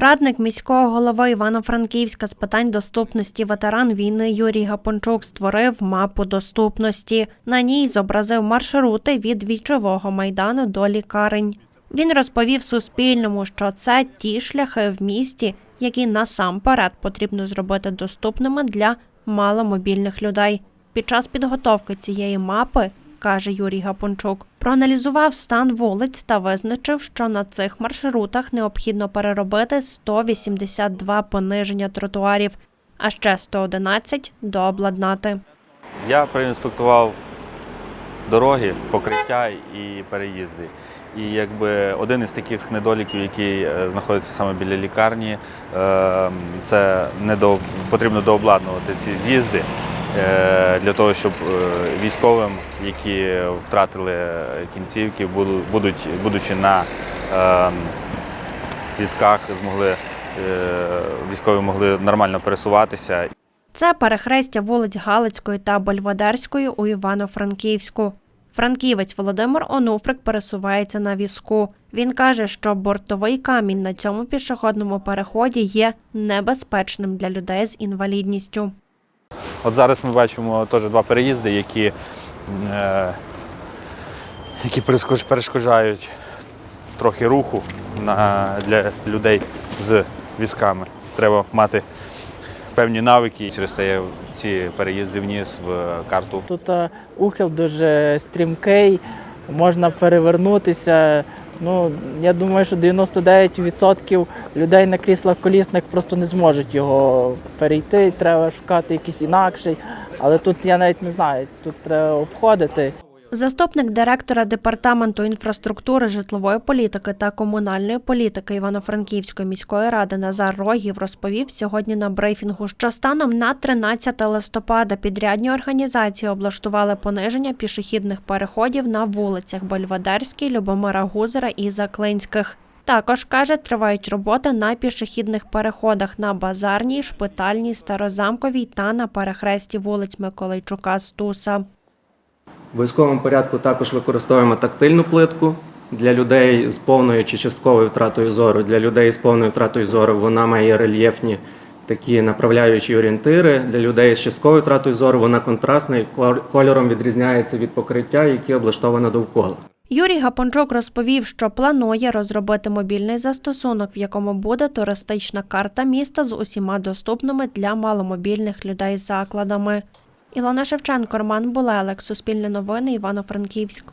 Радник міського голови Івано-Франківська з питань доступності ветеран війни Юрій Гапончук створив мапу доступності. На ній зобразив маршрути від вічового майдану до лікарень. Він розповів Суспільному, що це ті шляхи в місті, які насамперед потрібно зробити доступними для маломобільних людей. Під час підготовки цієї мапи, каже Юрій Гапончук, проаналізував стан вулиць та визначив, що на цих маршрутах необхідно переробити 182 пониження тротуарів, а ще 111 дообладнати. Я проінспектував дороги, покриття і переїзди. І якби один із таких недоліків, який е, знаходиться саме біля лікарні, е, це не до, потрібно дообладнувати ці з'їзди для того, щоб е, військовим, які втратили кінцівки, будуть, будучи на е, візках, змогли е, військові могли нормально пересуватися Це перехрестя вулиць Галицької та Бельведерської у Івано-Франківську. Франківець Володимир Онуфрик пересувається на візку. Він каже, що бортовий камінь на цьому пішохідному переході є небезпечним для людей з інвалідністю. От зараз ми бачимо теж два переїзди, які, е, які перешкоджають- трохи руху на, для людей з візками. Треба мати певні навики через те ці переїзди вниз в карту. Тут е, ухил дуже стрімкий, можна перевернутися. Ну, я думаю, що 99% людей на кріслах колісних просто не зможуть його перейти. Треба шукати якийсь інакший. Але тут я навіть не знаю, тут треба обходити. Заступник директора департаменту інфраструктури, житлової політики та комунальної політики Івано-Франківської міської ради Назар Рогів розповів сьогодні на брифінгу, що станом на 13 листопада підрядні організації облаштували пониження пішохідних переходів на вулицях Бельведерській, Любомира Гузера і Заклинських. Також каже, тривають роботи на пішохідних переходах на базарній, шпитальній, старозамковій та на перехресті вулиць Миколайчука Стуса. В військовому порядку також використовуємо тактильну плитку для людей з повною чи частковою втратою зору. Для людей з повною втратою зору вона має рельєфні такі направляючі орієнтири. Для людей з частковою втратою зору вона контрастна і кольором відрізняється від покриття, яке облаштоване довкола. Юрій Гапончук розповів, що планує розробити мобільний застосунок, в якому буде туристична карта міста з усіма доступними для маломобільних людей закладами. Ілона Шевченко, Роман Булелек, Суспільне новини, Івано-Франківськ.